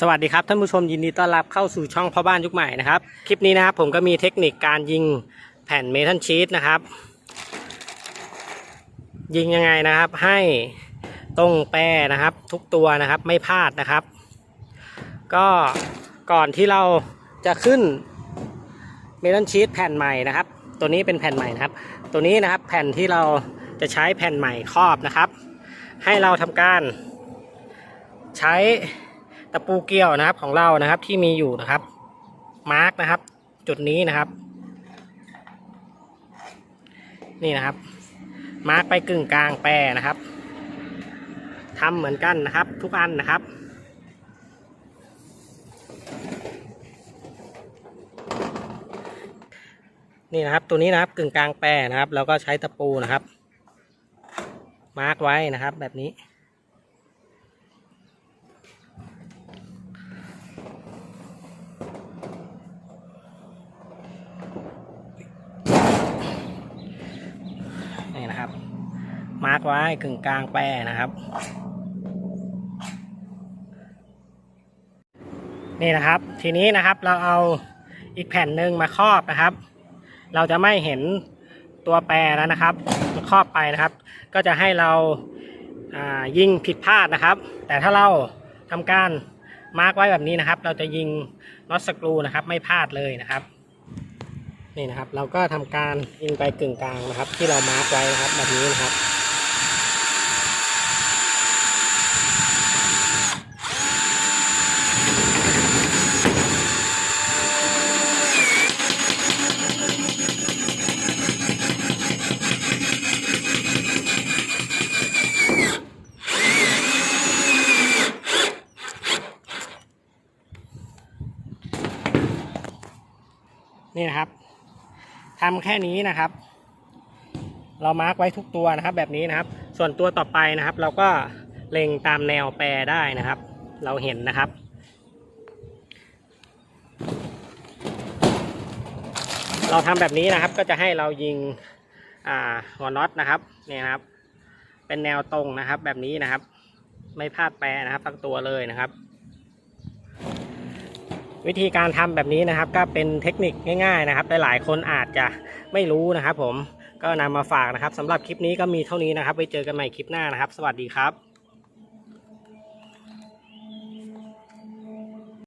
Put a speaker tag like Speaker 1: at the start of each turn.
Speaker 1: สวัสดีครับท่านผู้ชมยินดีต้อนรับเข้าสู่ช่องพ่อบ้านยุคใหม่นะครับ คลิปนี้นะครับผมก็มีเทคนิคการยิงแผ่นเมทัลชีตนะครับ ยิงยังไงนะครับให้ตรงแปรนะครับ ทุกตัวนะครับไม่พลาดนะครับ ก็ก่อนที่เราจะขึ้นเมทัลชีตแผ่นใหม่นะครับ ตัวนี้เป็นแผ่นใหม่นะครับ ตัวนี้นะครับแผ่นที่เราจะใช้แผ่นใหม่ครอบนะครับ ให้เราทำการใช้ ตะปูเกี่ยวนะครับของเรานะครับที่มีอยู่นะครับ มาร์กนะครับ จุดนี้นะครับ นี่นะครับ มาร์กไปกึ่งกลางแปรนะครับทำเหมือนกันนะครับ ทุกอันนะครับนี่นะครับตัวนี้นะครับกึ่งกลางแปรนะครับ แล้วก็ใช้ตะปูนะครับ มาร์กไว้นะครับแบบนี้นะครับ มาร์กไว้กึ่งกลางแปรนะครับ นี่นะครับ ทีนี้นะครับเราเอาอีกแผ่นหนึ่งมาครอบนะครับ เราจะไม่เห็นตัวแปรแล้วนะครับมันครอบไปนะครับ ก็จะให้เราายิงผิดพลาดนะครับ แต่ถ้าเราทำการมาร์กไว้แบบนี้นะครับ เราจะยิงน็อตสกรูนะครับ ไม่พลาดเลยนะครับนี่นะครับ เราก็ทำการยิงไปกึ่งกลางนะครับ ที่เรามาร์กไว้นะครับแบบนี้นะครับ นี่นะครับทำแค่นี้นะครับ เรามาร์กไว้ทุกตัวนะครับ แบบนี้นะครับ ส่วนตัวต่อไปนะครับ เราก็เล็งตามแนวแปรได้นะครับ เราเห็นนะครับเราทำแบบนี้นะครับก็จะให้เรายิงอ่าหัวน็อตนะครับเนี่ยนะครับ เป็นแนวตรงนะครับ แบบนี้นะครับ ไม่พลาดแปรนะครับทั้งตัวเลยนะครับ วิธีการทำแบบนี้นะครับ ก็เป็นเทคนิคง่าย ๆนะครับ หลายๆคนอาจจะไม่รู้นะครับ ผมก็นำมาฝากนะครับสำหรับคลิปนี้ก็มีเท่านี้นะครับไว้เจอกันใหม่คลิปหน้านะครับ สวัสดีครับ